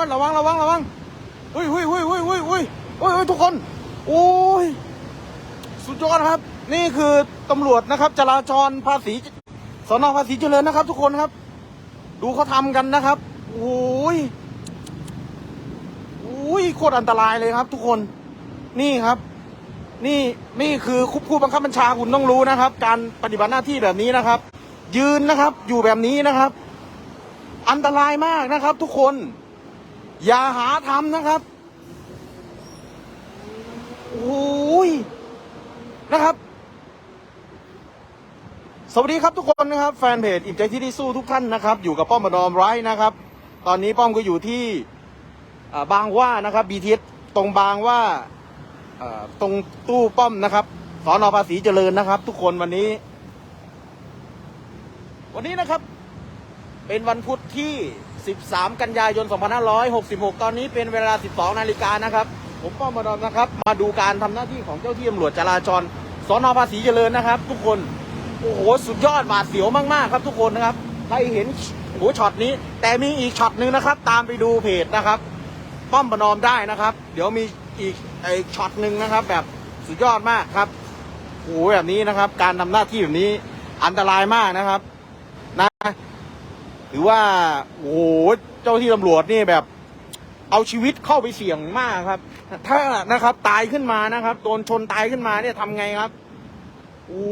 อนระวังระวังระวังอุ้ยอุ้ยอุ้ยอุ้ยอุ้ยอุ้ยอุ้ยทุกคนโอ้ยสุดยอดครับ นี่คือตำรวจนะครับ จราจรภาษีสนภาษีเจริญนะครับ ทุกคนครับ ดูเขาทำกันนะครับโอ้ยโอ้ยโคตรอันตรายเลยครับ ทุกคนนี่ครับ นี่นี่คือคุผู้บังคับบัญชาคุณต้องรู้นะครับ การปฏิบัติหน้าที่แบบนี้นะครับ ยืนนะครับ อยู่แบบนี้นะครับ อันตรายมากนะครับ ทุกคน อย่าหาทำนะครับ โอ้ย นะครับ สวัสดีครับทุกคนนะครับ แฟนเพจอิ่มใจที่ได้สู้ทุกท่านนะครับ อยู่กับป้อมบดอมไร้นะครับ ตอนนี้ป้อมก็อยู่ที่บางว่านะครับบีทีตรงบางว่าอ่าตรงตู้ป้อมนะครับสอนอภาษีเจริญนะครับ ทุกคนวันนี้ วันนี้นะครับ เป็นวันพุธที่ 13 กันยายน 2566 ตอนนี้เป็นเวลา 12 นาฬิกานะครับ ผมป้อมบดอมนะครับ มาดูการทำหน้าที่ของเจ้าที่ตำรวจจราจรสอนอภาษีเจริญนะครับ ทุกคน โอ้โห สุดยอดหวาดเสียวมาก ๆ ครับทุกคนนะครับ ใครเห็นโอ้โหช็อตนี้ แต่มีอีกช็อตหนึ่งนะครับ ตามไปดูเพจนะครับ ป้อมประนอมได้นะครับ เดี๋ยวมีอีกไอช็อตหนึ่งนะครับ แบบสุดยอดมากครับโอ้โหแบบนี้นะครับ การทำหน้าที่แบบนี้อันตรายมากนะครับ ถือว่าโอ้โหเจ้าที่ตำรวจนี่แบบ เอาชีวิตเข้าไปเสี่ยงมากครับ ถ้านะครับ ตายขึ้นมานะครับโดนชนตายขึ้นมาเนี่ยทำไงครับโอ้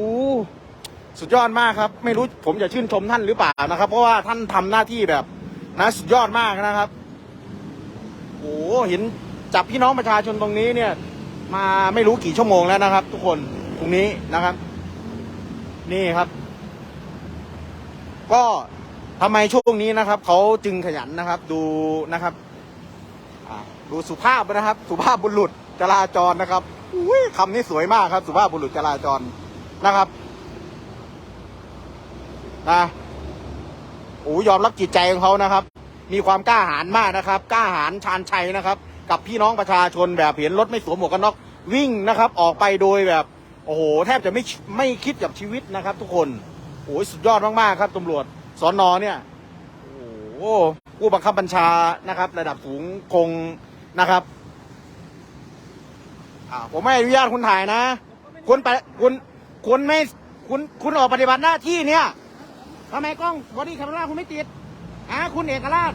สุดยอดมากครับ ไม่รู้ผมจะชื่นชมท่านหรือเปล่านะครับ เพราะว่าท่านทำหน้าที่แบบนะสุดยอดมากนะครับโอ้เห็นจับพี่น้องประชาชนตรงนี้เนี่ย มาไม่รู้กี่ชั่วโมงแล้วนะครับ ทุกคนตรงนี้นะครับ นี่ครับ ก็ ทำไมช่วงนี้นะครับเขาจึงขยันนะครับดูนะครับอ่าดูสุภาพนะครับ สุภาพบุรุษจราจรนะครับอุ้ยคำนี้สวยมากครับ สุภาพบุรุษจราจรนะครับนะโอ้ยอมรับจิตใจของเขานะครับ มีความกล้าหาญมากนะครับ กล้าหาญชาญชัยนะครับ กับพี่น้องประชาชนแบบเห็นรถไม่สวมหมวกกันน็อกวิ่งนะครับ ออกไปโดยแบบ โอ้โห แทบจะไม่ไม่คิดกับชีวิตนะครับ ทุกคนโอ้ยสุดยอดมากๆครับตำรวจ สอนอเนี่ยโอ้โหผู้บังคับบัญชานะครับ ระดับสูงคงนะครับอ่าผมไม่อนุญาตคุณถ่ายนะ คุณไปคุณคุณไม่คุณคุณออกปฏิบัติหน้าที่เนี่ยทำไมกล้องบอดี้แคมราคุณไม่ติดอ่าคุณเอกราช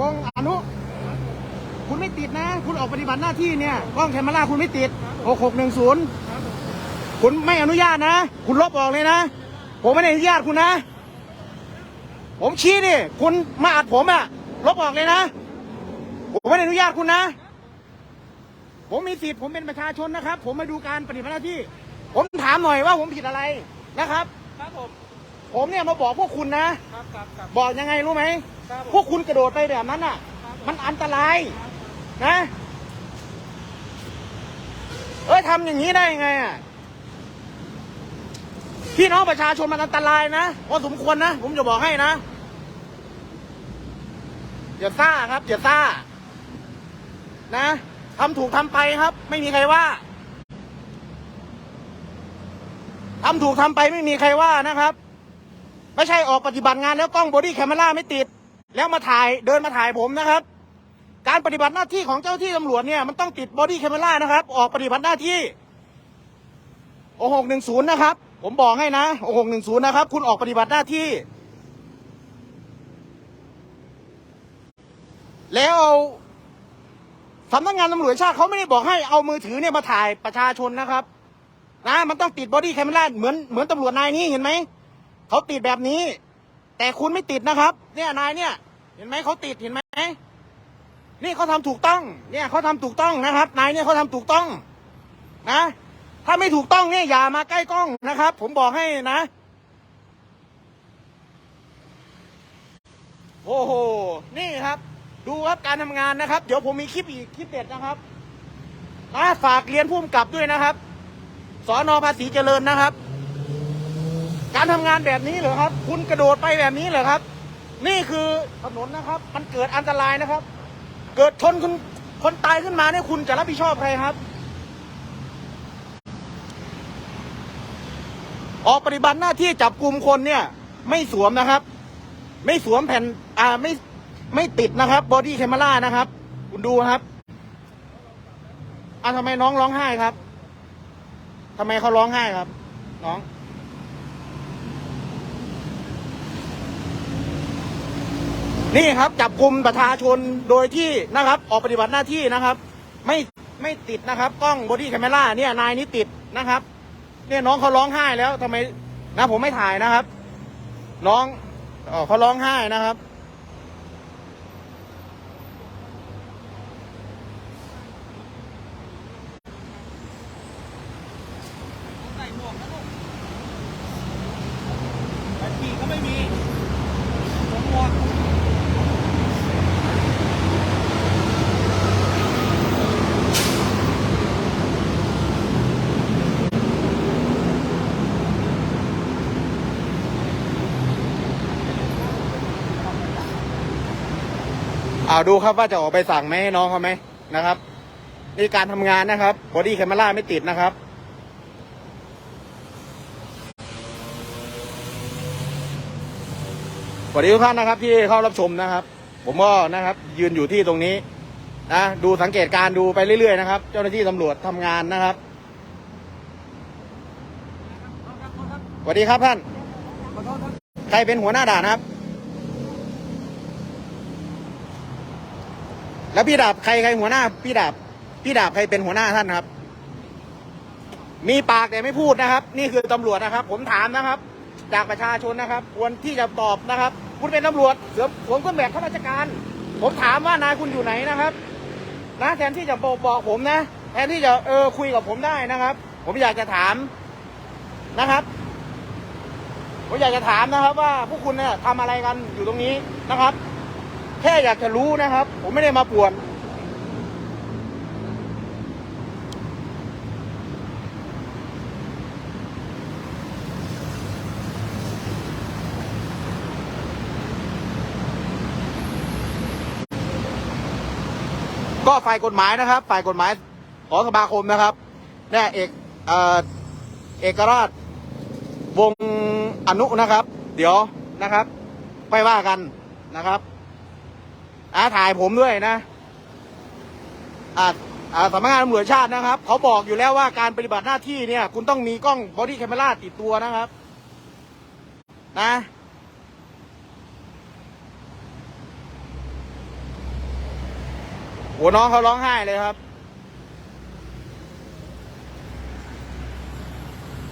วงอนุ คุณไม่ติดนะ คุณออกปฏิบัติหน้าที่เนี่ยกล้องแคมราคุณไม่ติดหกหกหนึ่งศูนย์คุณไม่อนุญาตนะ คุณลบออกเลยนะ ผมไม่ได้อนุญาตคุณนะ ผมชี้ดิคุณมาอัดผมอะลบออกเลยนะ ผมไม่ได้อนุญาตคุณนะ ผมมีสิทธิ์ผมเป็นประชาชนนะครับ ผมมาดูการปฏิบัติหน้าที่ ผมถามหน่อยว่าผมผิดอะไรนะครับ ครับผมผมเนี่ยมาบอกพวกคุณนะ ครับครับครับ บอกยังไงรู้ไหม ครับพวกคุณกระโดดไปแบบนั้นอะมันอันตรายนะ เอ้ยทำอย่างนี้ได้ยังไงอะ พี่น้องประชาชนมันอันตรายนะพอสมควรนะ ผมจะบอกให้นะ อย่าซ่าครับ อย่าซ่า นะทำถูกทำไปครับ ไม่มีใครว่าทำถูกทำไปไม่มีใครว่านะครับ ไม่ใช่ออกปฏิบัติงานแล้วกล้องบอดี้แคม e ราไม่ติด แล้วมาถ่ายเดินมาถ่ายผมนะครับ การปฏิบัติหน้าที่ของเจ้าที่ตำรวจเนี่ยมันต้องติดบอดี้แคม e รานะครับ ออกปฏิบัติหน้าที่โอหกหนึ่งศูนย์นะครับ ผมบอกให้นะโอหกหนึ่งศูนย์นะครับ คุณออกปฏิบัติหน้าที่ แล้วเอาสำนักงานตำรวจชาติเขาไม่ได้บอกให้เอามือถือเนี่ยมาถ่ายประชาชนนะครับ นะมันต้องติดบอดี้แคม e ราเหมือนเหมือนตำรวจนายนี้เห็นไหมเขาติดแบบนี้ แต่คุณไม่ติดนะครับ เนี่ยนายเนี่ย เห็นไหมเขาติดเห็นไหมนี่เขาทำถูกต้อง เนี่ยเขาทำถูกต้องนะครับ นายเนี่ยเขาทำถูกต้อง นะ ถ้าไม่ถูกต้องเนี่ยอย่ามาใกล้กล้องนะครับ ผมบอกให้นะ โอ้โห นี่ครับ ดูครับการทำงานนะครับ เดี๋ยวผมมีคลิปอีกคลิปเด็ดนะครับนะฝากเรียนผู้กำกับด้วยนะครับ สอนอภาษีเจริญนะครับ การทำงานแบบนี้เหรอครับ คุณกระโดดไปแบบนี้เหรอครับ นี่คือถนนนะครับ มันเกิดอันตรายนะครับ เกิดชนคนคนตายขึ้นมาเนี่ยคุณจะรับผิดชอบใครครับ ออกปฏิบัติหน้าที่จับกลุ่มคนเนี่ย ไม่สวมนะครับ ไม่สวมแผ่นอ่าไม่ไม่ติดนะครับบอดี้แคม e รานะครับ คุณดูครับอะทำไมน้องร้องไห้ครับทำไมเขาร้องไห้ครับ น้อง นี่ครับจับกลุ่มประชาชนโดยที่นะครับ ออกปฏิบัติหน้าที่นะครับ ไม่ไม่ติดนะครับ กล้องบอดี้แคมเมราเนี่ยนายนี้ติดนะครับ เนี่ยน้องเขาร้องไห้แล้วทำไมนะผมไม่ถ่ายนะครับ น้องเอ่อเขาร้องไห้นะครับ ใส่หมวกนะลูกแต่ขี่ก็ไม่มีสวมหมวก เอาดูครับว่าจะออกไปสั่งไหมให้น้องเขาไหมนะครับนี่การทำงานนะครับบอดี้แคมเมราไม่ติดนะครับ สวัสดีทุกท่านนะครับที่เข้ารับชมนะครับ ผมก็นะครับ ยืนอยู่ที่ตรงนี้นะดูสังเกตการ์ดูไปเรื่อยๆนะครับ เจ้าหน้าที่ตำรวจทำงานนะครับสวัสดีครับท่านใครเป็นหัวหน้าด่านครับ แล้วพี่ดาบใครใครหัวหน้า พี่ดาบ พี่ดาบใครเป็นหัวหน้าท่านครับ มีปากแต่ไม่พูดนะครับ นี่คือตำรวจนะครับ ผมถามนะครับ จากประชาชนนะครับ ควรที่จะตอบนะครับ คุณเป็นตำรวจเสือผมก็แบบข้าราชการ ผมถามว่านายคุณอยู่ไหนนะครับนะแทนที่จะบอกบอกผมนะแทนที่จะเออคุยกับผมได้นะครับ ผมอยากจะถามนะครับผมอยากจะถามนะครับว่าพวกคุณเนี่ยทำอะไรกันอยู่ตรงนี้นะครับ แค่อยากจะรู้นะครับ ผมไม่ได้มาป่วน ก็ฝ่ายกฎหมายนะครับฝ่ายกฎหมายของสมาคมนะครับเนี่ยเอกเอ่อเอกราช วงอนุนะครับ เดี๋ยวนะครับไปว่ากันนะครับ อ่าถ่ายผมด้วยนะอ่าอ่าสำนักงานตำรวจชาตินะครับ เขาบอกอยู่แล้วว่าการปฏิบัติหน้าที่เนี่ย คุณต้องมีกล้องบอดี้แคมเมราติดตัวนะครับ นะโอ้น้องเขาร้องไห้เลยครับ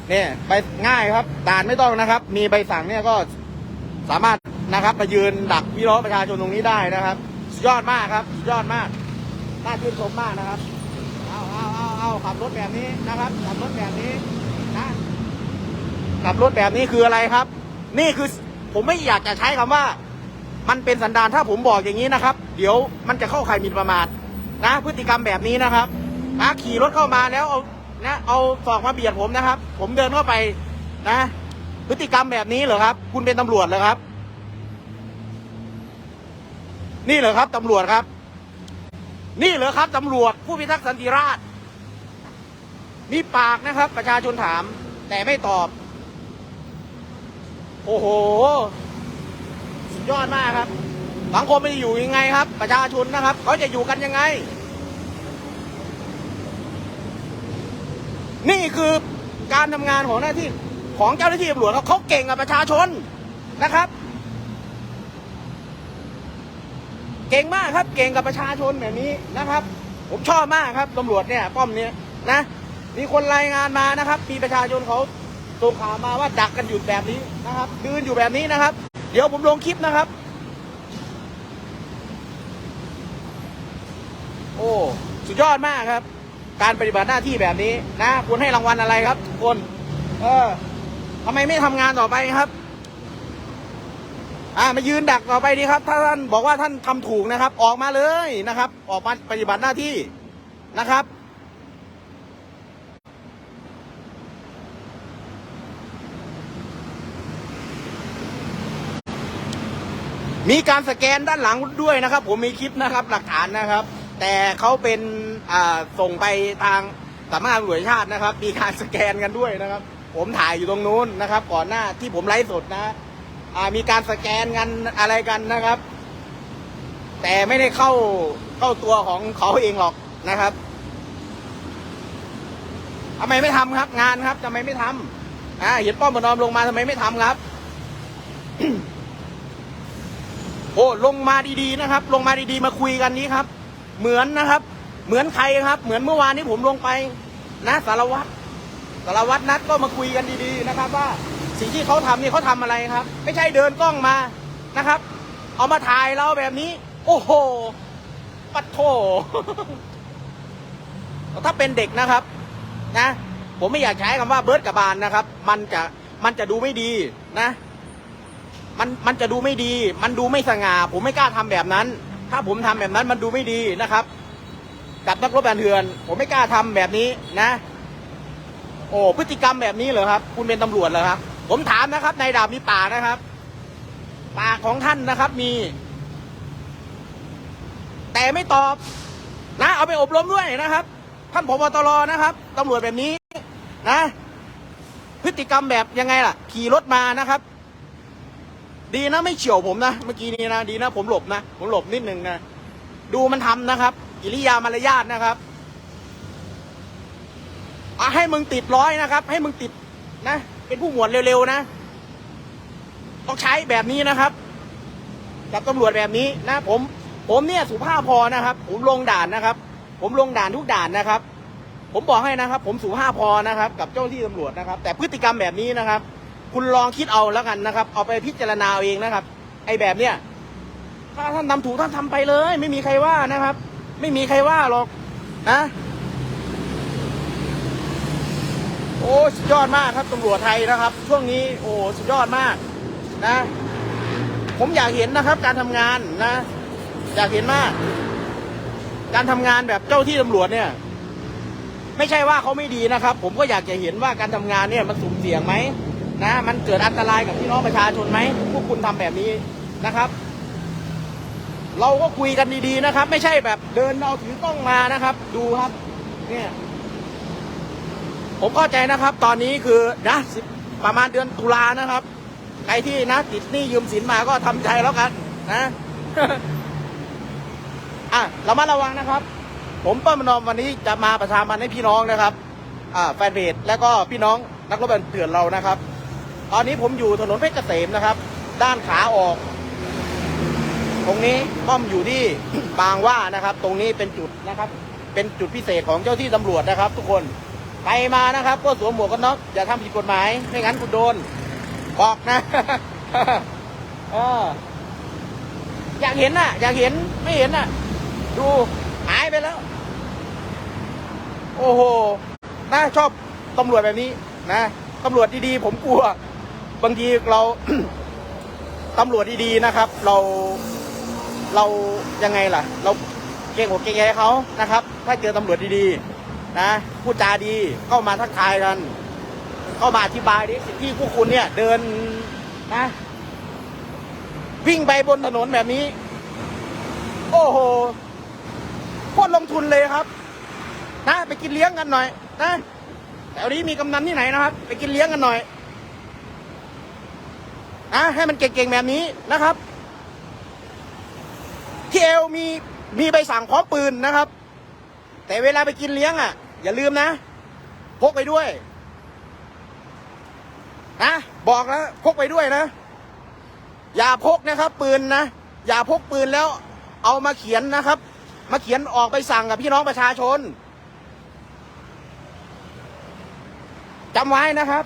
เนี่ยไปง่ายครับด่านไม่ต้องนะครับ มีใบสั่งเนี่ยก็สามารถนะครับมายืนดักพี่น้องประชาชนตรงนี้ได้นะครับ ยอดมากครับสุดยอดมาก น่าชื่นชมมากนะครับ เอาเอาเอาเอาขับรถแบบนี้นะครับ ขับรถแบบนี้นะขับรถแบบนี้คืออะไรครับ นี่คือผมไม่อยากจะใช้คำว่า มันเป็นสันดานถ้าผมบอกอย่างนี้นะครับ เดี๋ยวมันจะเข้าข่ายหมิ่นประมาทนะ พฤติกรรมแบบนี้นะครับนะขี่รถเข้ามาแล้วเอานะเอาศอกมาเบียดผมนะครับ ผมเดินเข้าไปนะ พฤติกรรมแบบนี้เหรอครับ คุณเป็นตำรวจเหรอครับ นี่เหรอครับตำรวจครับ นี่เหรอครับตำรวจผู้พิทักษ์สันติราษฎร์มีปากนะครับ ประชาชนถาม แต่ไม่ตอบ โอ้โห สุดยอดมากครับสังคมไม่อยู่ยังไงครับ ประชาชนนะครับเขาจะอยู่กันยังไง นี่คือการทำงานของหน้าที่ของเจ้าหน้าที่ตำรวจเขาเก่งกับประชาชนนะครับ เก่งมากครับ เก่งกับประชาชนแบบนี้นะครับ ผมชอบมากครับตำรวจเนี่ยป้อมเนี้ยนะ มีคนรายงานมานะครับ มีประชาชนเขาส่งข่าวมาว่าดักกันอยู่แบบนี้นะครับยืนอยู่แบบนี้นะครับ เดี๋ยวผมลงคลิปนะครับ โอ้สุดยอดมากครับ การปฏิบัติหน้าที่แบบนี้นะควรให้รางวัลอะไรครับทุกคน เออทำไมไม่ทำงานต่อไปครับ อ่ามายืนดักต่อไปดีครับ ถ้าท่านบอกว่าท่านทำถูกนะครับ ออกมาเลยนะครับ ออกมาปฏิบัติหน้าที่นะครับ มีการสแกนด้านหลังด้วยนะครับ ผมมีคลิปนะครับหลักฐานนะครับ แต่เขาเป็นอ่าส่งไปทางสำนักงานตำรวจแห่งชาตินะครับ มีการสแกนกันด้วยนะครับ ผมถ่ายอยู่ตรงนู้นนะครับ ก่อนหน้าที่ผมไลฟ์สดนะ มีการสแกนกันอะไรกันนะครับ แต่ไม่ได้เข้าเข้าตัวของเขาเองหรอกนะครับทำไมไม่ทำครับ งานครับทำไมไม่ทำอ่าเห็นป้อมประนอมลงมาทำไมไม่ทำครับ โอ้ลงมาดีๆนะครับ ลงมาดีๆมาคุยกันนี้ครับ เหมือนนะครับ เหมือนใครครับ เหมือนเมื่อวานนี้ผมลงไปนะสารวัตรสารวัตรนัดก็มาคุยกันดีๆนะครับว่า สิ่งที่เขาทำนี่เขาทำอะไรครับ ไม่ใช่เดินกล้องมานะครับ เอามาถ่ายเราแบบนี้ โอ้โห ปัดโถถ้าเป็นเด็กนะครับ นะ ผมไม่อยากใช้คำว่าเบิร์ดกับบานนะครับ มันจะมันจะดูไม่ดีนะ มันมันจะดูไม่ดี มันดูไม่สง่าผมไม่กล้าทำแบบนั้น ถ้าผมทำแบบนั้นมันดูไม่ดีนะครับกับนักรบแบนเถื่อน ผมไม่กล้าทำแบบนี้นะ โอ้พฤติกรรมแบบนี้เหรอครับ คุณเป็นตำรวจเหรอครับ ผมถามนะครับในดาบมีปากนะครับ ปากของท่านนะครับมี แต่ไม่ตอบนะ เอาไปอบรมด้วยนะครับ ท่านผบตรนะครับตำรวจแบบนี้นะ พฤติกรรมแบบยังไงล่ะ ขี่รถมานะครับ ดีนะไม่เฉียวผมนะ เมื่อกี้นี้นะดีนะผมหลบนะ ผมหลบนิดนึงนะ ดูมันทำนะครับกิริยามารยาทนะครับอะให้มึงติดร้อยนะครับ ให้มึงติดนะ เป็นผู้หมวดเร็วๆนะ ต้องใช้แบบนี้นะครับ กับตำรวจแบบนี้นะ ผม ผมเนี่ยสุภาพพอนะครับ ผมลงด่านนะครับ ผมลงด่านทุกด่านนะครับ ผมบอกให้นะครับ ผมสุภาพพอนะครับ กับเจ้าหน้าที่ตำรวจนะครับ แต่พฤติกรรมแบบนี้นะครับ คุณลองคิดเอาแล้วกันนะครับ เอาไปพิจารณาเอาเองนะครับ ไอ้แบบเนี้ยถ้าท่านทำถูกท่านทำไปเลย ไม่มีใครว่านะครับ ไม่มีใครว่าหรอกนะ โอ้สุดยอดมากครับตำรวจไทยนะครับ ช่วงนี้โอ้สุดยอดมากนะ ผมอยากเห็นนะครับ การทำงานนะ อยากเห็นมาก การทำงานแบบเจ้าที่ตำรวจเนี่ย ไม่ใช่ว่าเขาไม่ดีนะครับ ผมก็อยากจะเห็นว่าการทำงานเนี่ยมันสุ่มเสี่ยงไหมนะมันเกิดอันตรายกับพี่น้องประชาชนไหมพวกคุณทำแบบนี้นะครับ เราก็คุยกันดีๆนะครับ ไม่ใช่แบบเดินเอาถือกล้องมานะครับ ดูครับ เนี่ย ผมเข้าใจนะครับ ตอนนี้คือนะประมาณเดือนตุลานะครับใครที่นะติดหนี้ยืมสินมาก็ทำใจแล้วกันนะอะเรามาระวังนะครับ ผมป้อมนอมวันนี้จะมาประชามันให้พี่น้องนะครับ อ่าแฟนเพจแล้วก็พี่น้องนักรบเถื่อนเรานะครับ ตอนนี้ผมอยู่ถนนเพชรเกษมนะครับ ด้านขาออก ตรงนี้ป้อมอยู่ที่บางว่านะครับ ตรงนี้เป็นจุดนะครับ เป็นจุดพิเศษของเจ้าที่ตำรวจนะครับ ทุกคน ไปมานะครับ ก็สวมหมวกกันน็อกอย่าทำผิดกฎหมายไม่งั้นคุณโดนบอกนะเอออยากเห็นน่ะ อยากเห็นไม่เห็นน่ะ ดูหายไปแล้ว โอ้โหน่าชอบตำรวจแบบนี้นะตำรวจดีๆ ผมกลัว บางทีเราตำรวจดีๆนะครับ เราเรายังไงล่ะ เราเก่งหัวเก่งแย่เขานะครับ ถ้าเจอตำรวจดีๆ นะพูดจาดีเข้ามาทักทายกัน เข้ามาอธิบายดิสิ่งที่พวกคุณเนี่ย เดินนะวิ่งไปบนถนนแบบนี้ โอ้โหโคตรลงทุนเลยครับนะไปกินเลี้ยงกันหน่อยนะแถวนี้มีกำนันที่ไหนนะครับ ไปกินเลี้ยงกันหน่อยนะให้มันเก่งๆแบบนี้นะครับ ที่เอวมีมีใบสั่งพร้อมปืนนะครับ แต่เวลาไปกินเลี้ยงอะ อย่าลืมนะ พกไปด้วยนะบอกแล้วพกไปด้วยนะ อย่าพกนะครับ ปืนนะ อย่าพกปืนแล้ว เอามาเขียนนะครับ มาเขียนออกไปสั่งกับพี่น้องประชาชนจำไว้นะครับ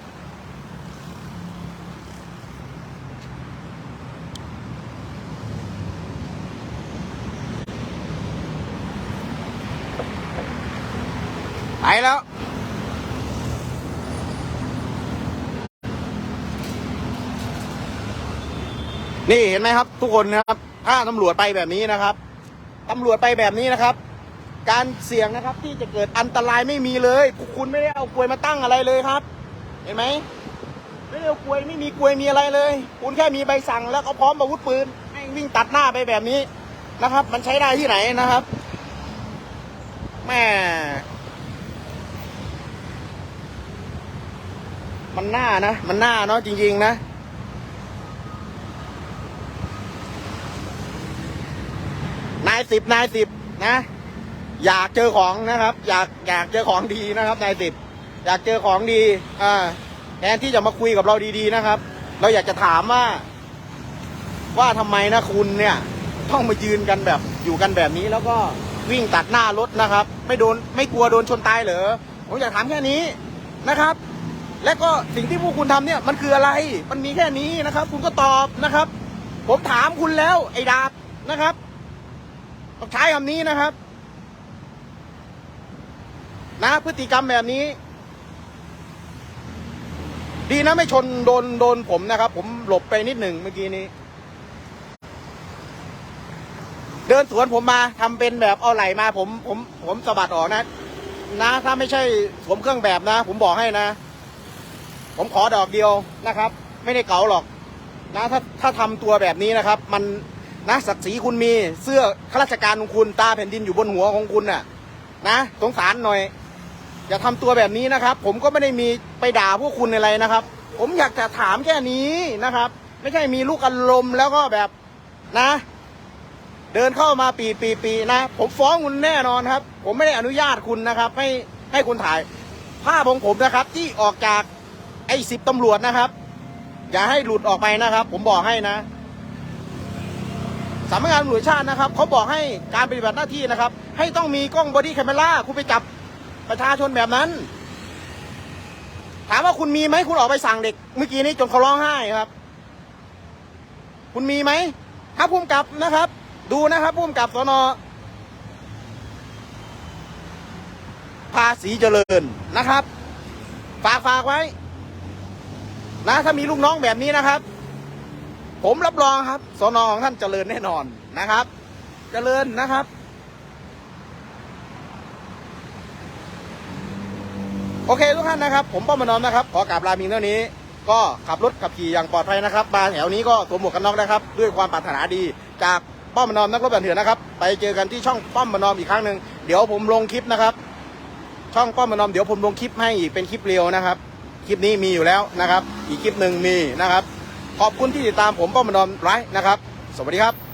นี่เห็นไหมครับ ทุกคนนะครับ ถ้าตำรวจไปแบบนี้นะครับตำรวจไปแบบนี้นะครับ การเสี่ยงนะครับที่จะเกิดอันตรายไม่มีเลยคุณไม่ได้เอากลวยมาตั้งอะไรเลยครับ เห็นไหมไม่ได้เอากลวยไม่มีกลวยมีอะไรเลย คุณแค่มีใบสั่งแล้วก็พร้อมอาวุธปืนแม่งวิ่งตัดหน้าไปแบบนี้นะครับ มันใช้ได้ที่ไหนนะครับแม่มันหน้านะ มันหน้าเนาะจริง ๆ นะายสิบนายสิบนะ อยากเจอของนะครับ อยากอยากเจอของดีนะครับนายสิบอยากเจอของดีอ่าแทนที่จะมาคุยกับเราดีๆนะครับ เราอยากจะถามว่า ว่าทำไมนะคุณเนี่ย ต้องมายืนกันแบบอยู่กันแบบนี้แล้วก็วิ่งตัดหน้ารถนะครับ ไม่โดนไม่กลัวโดนชนตายเหรอผมอยากถามแค่นี้นะครับ และก็สิ่งที่พวกคุณทำเนี่ย มันคืออะไร มันมีแค่นี้นะครับ คุณก็ตอบนะครับ ผมถามคุณแล้วไอ้ดาบนะครับ ต้องใช้คำนี้นะครับ นะ พฤติกรรมแบบนี้ ดีนะไม่ชนโดนโดนผมนะครับ ผมหลบไปนิดหนึ่งเมื่อกี้นี้ เดินสวนผมมาทำเป็นแบบเอาไหลมา ผม ผมผมสะบัดออกนะ นะ ถ้าไม่ใช่สวมเครื่องแบบนะ ผมบอกให้นะ ผมขอดอกเดียวนะครับ ไม่ได้เก๋าหรอกนะถ้าถ้าทำตัวแบบนี้นะครับ มัน นะศักดิ์ศรีคุณมีเสื้อข้าราชการของคุณตาแผ่นดินอยู่บนหัวของคุณน่ะ นะสงสารหน่อย อย่าทำตัวแบบนี้นะครับ ผมก็ไม่ได้มีไปด่าพวกคุณอะไรนะครับ ผมอยากจะถามแค่นี้นะครับ ไม่ใช่มีลูกอารมณ์แล้วก็แบบนะ เดินเข้ามาปีปีปีนะ ผมฟ้องคุณแน่นอนครับ ผมไม่ได้อนุญาตคุณนะครับ ให้ให้คุณถ่ายภาพของผมนะครับ ที่ออกจากไอ้สิบตำรวจนะครับ อย่าให้หลุดออกไปนะครับ ผมบอกให้นะ สำนักงานตำรวจชาตินะครับเขาบอกให้การปฏิบัติหน้าที่นะครับ ให้ต้องมีกล้องบอดี้แคมเมราคุณไปจับประชาชนแบบนั้น ถามว่าคุณมีไหมคุณออกไปสั่งเด็ก เมื่อกี้นี้จนเขาร้องไห้ครับ คุณมีไหมครับพุ่มกับนะครับ ดูนะครับพุ่มกับสนภาษีเจริญนะครับ ฝากฝากไว้ นะถ้ามีลูกน้องแบบนี้นะครับ ผมรับรองครับสอนอของท่านเจริญแน่นอนนะครับ เจริญนะครับ โอเคทุกท่านนะครับ ผมป้อมมานอมนะครับ ขอกราบลามีเท่านี้ ก็ขับรถขับขี่อย่างปลอดภัยนะครับมาแถวนี้ก็สวมหมวกกันน็อกนะครับ ด้วยความปรารถนาดีจากป้อมมานอมนักรบแบบเถื่อนนะครับ ไปเจอกันที่ช่องป้อมมานอมอีกครั้งหนึ่งเดี๋ยวผมลงคลิปนะครับ ช่องป้อมมานอมเดี๋ยวผมลงคลิปให้อีกเป็นคลิปเร็วนะครับ คลิปนี้มีอยู่แล้วนะครับ อีกคลิปหนึ่งมีนะครับ ขอบคุณที่ติดตามผมป้อมนอมไลฟ์นะครับ สวัสดีครับ